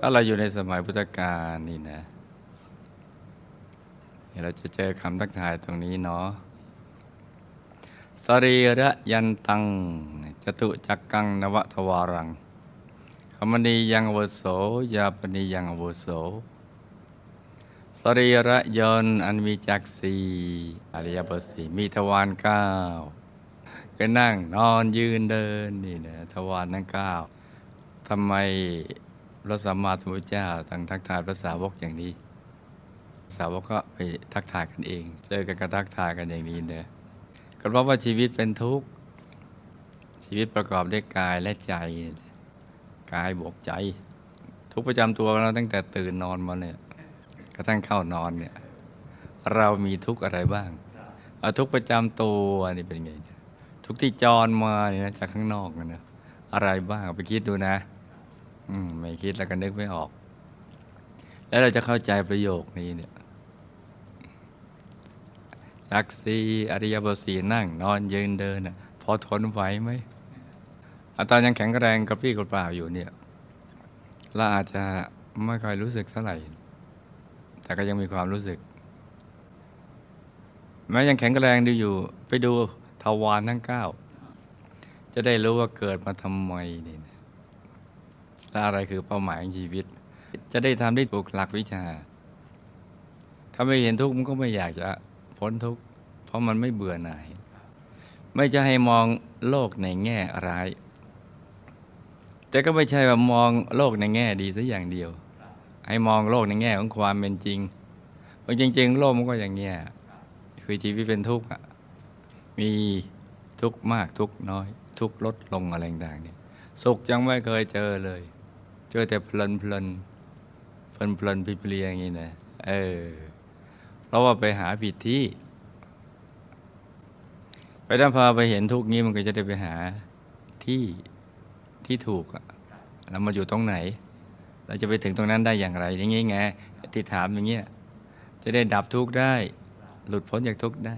ถ้าเราอยู่ในสมัยพุทธกาลนี่นะเราจะเจอคำทักทายตรงนี้เนาะสรีระยันตังจตุจักกังนวทวารังคมณียังอวโสยาปณียังอวโสสรีระยนอันมีจักสีอริยบทสีมีทวารเก้าก็นั่งนอนยืนเดินนี่นะทวารทั้งเก้าทำไม พระสัมมาสัมพุทธเจ้าตั้งทักทายพระสาวกอย่างนี้ สาวกก็ไปทักทายกันเองเจอกันก็ทักทายกันอย่างนี้เนอะก็เพราะว่าชีวิตเป็นทุกข์ชีวิตประกอบด้วยกายและใจกายบวกใจ ทุกประจำตัวเราตั้งแต่ตื่นนอนมาเนี่ยกระทั่งเข้านอนเนี่ยเรามีทุกข์อะไรบ้างเอาทุกประจำตัวนี่เป็นไง ทุกที่จรมาเนี่ยนะจากข้างนอกนะอะไรบ้างไปคิดดูนะ ไม่คิดแล้วก็นึกไม่ออก แล้วเราจะเข้าใจประโยคนี้เนี่ยจักสีอริยบทสีนั่ง นอนยืนเดินน่ะพอทนไหวไหมอะตอนยังแข็งแรงกระปี้กระเปร่าอยู่เนี่ยเราอาจจะไม่ค่อยรู้สึกเท่าไหร่ แต่ก็ยังมีความรู้สึก แม้ยังแข็งแรงดูอยู่ ไปดูทวารทั้งเก้าจะได้รู้ว่าเกิดมาทำไมนี่นะ และอะไรคือเป้าหมายของชีวิต จะได้ทำได้ถูกหลักวิชา ถ้าไม่เห็นทุกข์มันก็ไม่อยากจะพ้นทุกข์เพราะมันไม่เบื่อหน่าย ไม่จะให้มองโลกในแง่ร้าย แต่ก็ไม่ใช่ว่ามองโลกในแง่ดีซะอย่างเดียว ให้มองโลกในแง่ของความเป็นจริงเพราะจริง ๆ โลกมันก็อย่างเงี้ยคือชีวิตเป็นทุกข์มีทุกข์มากทุกข์น้อย ทุกข์ลดลงอะไรต่างๆเนี่ยสุขยังไม่เคยเจอเลย เจอแต่เพลินเพลินเพลินเพลินเพลียๆอย่างนี้นะเออเพราะว่าไปหาผิดที่ ไปถ้าพาไปเห็นทุกข์นี้มันก็จะได้ไปหาที่ที่ถูกอะแล้วมาอยู่ตรงไหน เราจะไปถึงตรงนั้นได้อย่างไร อย่างงี้ไงที่ถามอย่างเงี้ยจะได้ดับทุกข์ได้ หลุดพ้นจากทุกข์ได้